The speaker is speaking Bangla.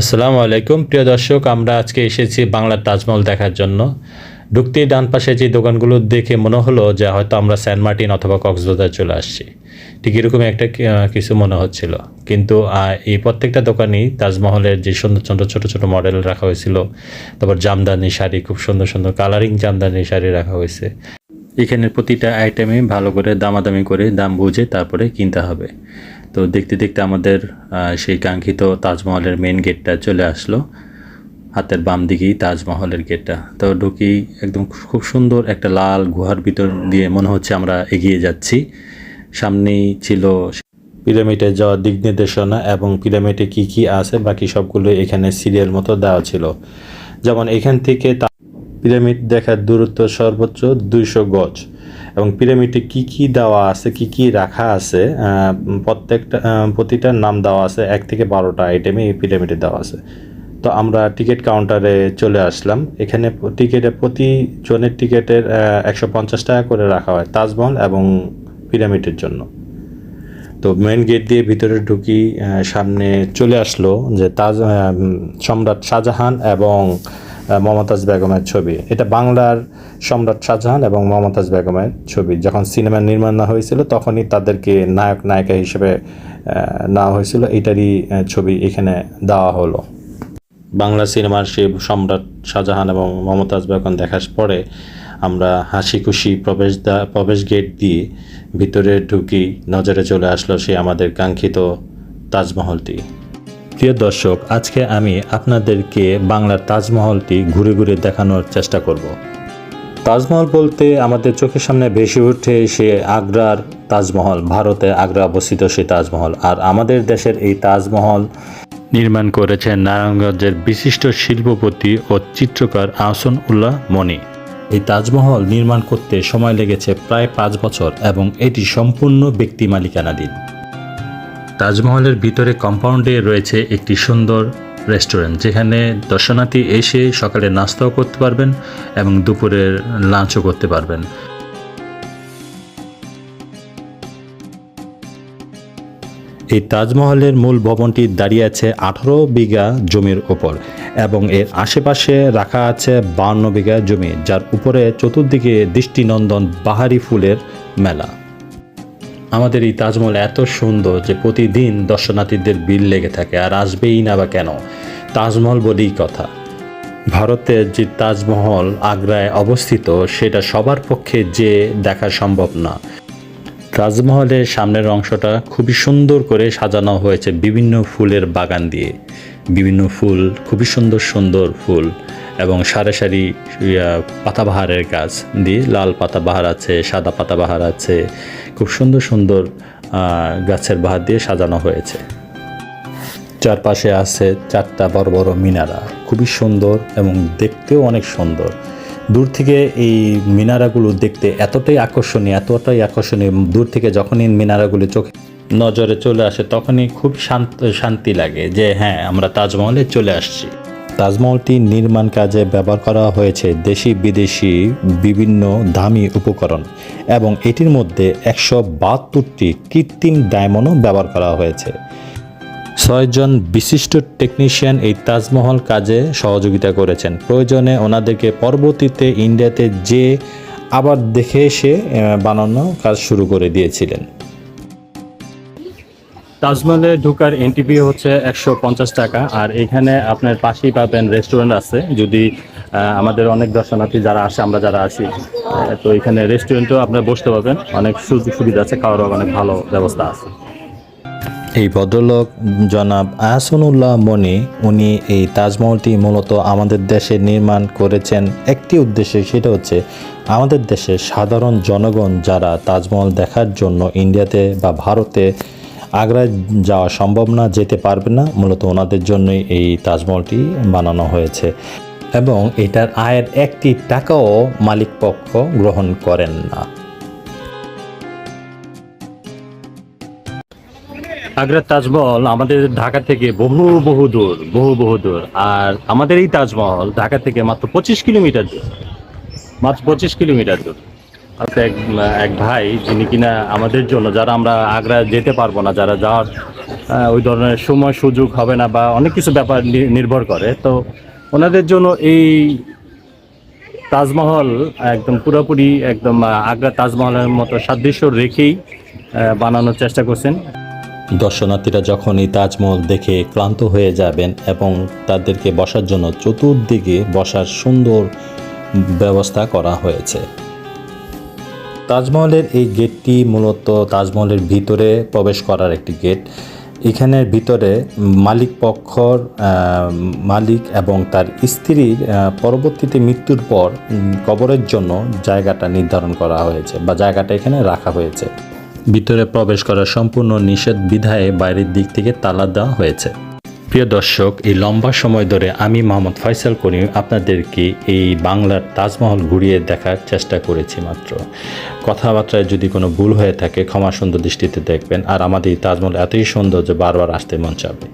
আসসালামু আলাইকুম। প্রিয় দর্শক, আমরা আজকে এসেছি বাংলার তাজমহল দেখার জন্য। ঢুকতেই ডান পাশে যে দোকানগুলো দেখে মনে হলো যে হয়তো আমরা সেন্ট মার্টিন অথবা কক্সবাজার চলে আসছি। ঠিক এরকমই একটা কিছু মনে হচ্ছিল। কিন্তু এই প্রত্যেকটা দোকানই তাজমহলের যে সুন্দর সুন্দর ছোটো ছোটো মডেল রাখা হয়েছিল। তারপর জামদানি শাড়ি, খুব সুন্দর সুন্দর কালারিং জামদানি শাড়ি রাখা হয়েছে। এখানে প্রতিটা আইটেমে ভালো করে দামাদামি করে দাম বুঝে তারপরে কিনতে হবে। তো দেখতে দেখতে আমাদের সেই কাঙ্ক্ষিত তাজমহলের মেন গেটটা চলে আসলো। হাতের বাম দিকেই তাজমহলের গেটটা তো ঢুকি একদম খুব সুন্দর একটা লাল গুহার ভিতর দিয়ে মনে হচ্ছে আমরা এগিয়ে যাচ্ছি। সামনেই ছিল পিরামিডে যাওয়ার দিক নির্দেশনা এবং পিরামিডে কি কি আছে, বাকি সবগুলো এখানে সিরিয়াল মতো দেওয়া ছিল। যেমন এখান থেকে পিরামিড দেখার দূরত্ব সর্বোচ্চ দুইশো গজ। এবং পিরামিডে কি কি দেওয়া আছে, কি কি রাখা আছে প্রত্যেকটা প্রতিটার নাম দেওয়া আছে, এক থেকে বারোটা আইটেমে এই পিরামিডে দেওয়া আছে। তো আমরা টিকিট কাউন্টারে চলে আসলাম। এখানে টিকিটে প্রতি জনের টিকিটের একশো পঞ্চাশ টাকা করে রাখা হয় তাজমহল এবং পিরামিডের জন্য। তো মেন গেট দিয়ে ভিতরে ঢুকি সামনে চলে আসলো যে তাজ সম্রাট শাহজাহান এবং মমতাজ বেগমের ছবি। এটা বাংলার সম্রাট শাহজাহান এবং মমতাজ বেগমের ছবি। যখন সিনেমা নির্মাণ না হয়েছিল, তখনই তাদেরকে নায়ক, নায়িকা হিসেবে নেওয়া হয়েছিল। এটারই ছবি এখানে দেওয়া হলো। বাংলা সিনেমার সেই সম্রাট শাহজাহান এবং মমতাজ বেগম দেখার পরে আমরা হাসি খুশি প্রবেশ দা প্রবেশ গেট দিয়ে ভিতরে ঢুকি, নজরে চলে আসলো সে আমাদের কাঙ্ক্ষিত তাজমহলটি। প্রিয় দর্শক, আজকে আমি আপনাদেরকে বাংলার তাজমহলটি ঘুরে ঘুরে দেখানোর চেষ্টা করব। তাজমহল বলতে আমাদের চোখের সামনে ভেসে ওঠে সে আগ্রার তাজমহল, ভারতে আগ্রা অবস্থিত সে তাজমহল। আর আমাদের দেশের এই তাজমহল নির্মাণ করেছেন নারায়ণগঞ্জের বিশিষ্ট শিল্পপতি ও চিত্রকার আহসন উল্লাহ মনি। এই তাজমহল নির্মাণ করতে সময় লেগেছে প্রায় পাঁচ বছর এবং এটি সম্পূর্ণ ব্যক্তি মালিকানাধীন। তাজমহলের ভিতরে কম্পাউন্ডে রয়েছে একটি সুন্দর রেস্টুরেন্ট, যেখানে দর্শনার্থী এসে সকালে নাস্তাও করতে পারবেন এবং দুপুরের লাঞ্চও করতে পারবেন। এই তাজমহলের মূল ভবনটি দাঁড়িয়ে আছে আঠারো বিঘা জমির ওপর এবং এর আশেপাশে রাখা আছে বান্ন বিঘা জমি, যার উপরে চতুর্দিকে দৃষ্টিনন্দন বাহারি ফুলের মেলা। আমাদের এই তাজমহল এত সুন্দর যে প্রতিদিন দর্শনার্থীদের বিল লেগে থাকে, আর আসবেই না বা কেন? তাজমহল বলেই কথা। ভারতের যে তাজমহল আগ্রায় অবস্থিত, সেটা সবার পক্ষে যে দেখা সম্ভব না। তাজমহলের সামনের অংশটা খুবই সুন্দর করে সাজানো হয়েছে বিভিন্ন ফুলের বাগান দিয়ে। বিভিন্ন ফুল, খুবই সুন্দর সুন্দর ফুল এবং সারি সারি পাতাবাহারের গাছ দিয়ে লাল পাতাবাহার আছে, সাদা পাতাবাহার আছে, খুব সুন্দর সুন্দর গাছের বাহার দিয়ে সাজানো হয়েছে। চারপাশে আছে চারটা বড় বড় মিনারা। খুবই সুন্দর এবং দেখতেও অনেক সুন্দর। দূর থেকে এই মিনারাগুলো দেখতে এতটাই আকর্ষণীয় এতটাই আকর্ষণীয়। দূর থেকে যখনই মিনারাগুলো চোখে নজরে চলে আসে, তখনই খুব শান্ত, শান্তি লাগে যে হ্যাঁ আমরা তাজমহলে চলে আসছি। তাজমহলটি নির্মাণ কাজে ব্যবহার করা হয়েছে দেশি বিদেশি বিভিন্ন দামি উপকরণ এবং এটির মধ্যে একশো বাহাত্তরটি কৃত্রিম ডায়মন্ডও ব্যবহার করা হয়েছে। ছয়জন বিশিষ্ট টেকনিশিয়ান এই তাজমহল কাজে সহযোগিতা করেছেন। প্রয়োজনে ওনাদেরকে পরবর্তীতে ইন্ডিয়াতে যে আবার দেখে এসে বানানো কাজ শুরু করে দিয়েছিলেন। তাজমহলে ঢোকার এনটিপি হচ্ছে একশো পঞ্চাশ টাকা, আর এখানে আপনার পাশেই পাবেন রেস্টুরেন্ট আছে। যদি আমাদের অনেক দর্শনার্থী যারা আসে, আমরা যারা আসি তো এখানে রেস্টুরেন্টও আপনার বসতে পারবেন। অনেক সুযোগ সুবিধা আছে, খাওয়ার অনেক ভালো ব্যবস্থা আছে। এই ভদ্রলোক, জনাব আহসানুল্লাহ মনি, উনি এই তাজমহলটি মূলত আমাদের দেশে নির্মাণ করেছেন। একটি উদ্দেশ্যে সেটা হচ্ছে, আমাদের দেশের সাধারণ জনগণ যারা তাজমহল দেখার জন্য ইন্ডিয়াতে বা ভারতে আগ্রায় যাওয়া সম্ভব না, যেতে পারবে না, মূলত ওনাদের জন্যই এই তাজমহলটি বানানো হয়েছে। এবং এটার আয়ের একটি টাকাও মালিকপক্ষ গ্রহণ করেন না। আগ্রার তাজমহল আমাদের ঢাকা থেকে বহু বহু দূর, বহু বহু দূর। আর আমাদের এই তাজমহল ঢাকা থেকে মাত্র পঁচিশ কিলোমিটার দূর। মাত্র পঁচিশ কিলোমিটার দূর। আচ্ছা এক এক ভাই, যিনি কিনা আমাদের জন্য, যারা আমরা আগ্রা যেতে পারব না, যারা যাওয়ার ওই ধরনের সময় সুযোগ হবে না বা অনেক কিছু ব্যাপার নির্ভর করে, তো ওনাদের জন্য এই তাজমহল একদম পুরোপুরি একদম আগ্রা তাজমহলের মতো সাদৃশ্য রেখেই বানানোর চেষ্টা করছেন। দর্শনার্থীরা যখন এই তাজমহল দেখে ক্লান্ত হয়ে যাবেন এবং তাদেরকে বসার জন্য চতুর্দিকে বসার সুন্দর ব্যবস্থা করা হয়েছে। তাজমহলের এই গেটটি মূলত তাজমহলের ভিতরে প্রবেশ করার একটি গেট। এখানের ভিতরে মালিক পক্ষর মালিক এবং তার স্ত্রীর পরবর্তীতে মৃত্যুর পর কবরের জন্য জায়গাটা নির্ধারণ করা হয়েছে বা জায়গাটা এখানে রাখা হয়েছে। ভিতরে প্রবেশ করা সম্পূর্ণ নিষেধ বিধায় বাইরের দিক থেকে তালা দেওয়া হয়েছে। প্রিয় দর্শক, এই লম্বা সময় ধরে আমি মোহাম্মদ ফয়সাল করিম আপনাদেরকে এই বাংলার তাজমহল ঘুরিয়ে দেখার চেষ্টা করেছি মাত্র। কথাবার্তায় যদি কোনো ভুল হয়ে থাকে, ক্ষমা সুন্দর দৃষ্টিতে দেখবেন, আর আমাদের এই তাজমহল এতই সুন্দর যে বারবার আসতে মন চাবে।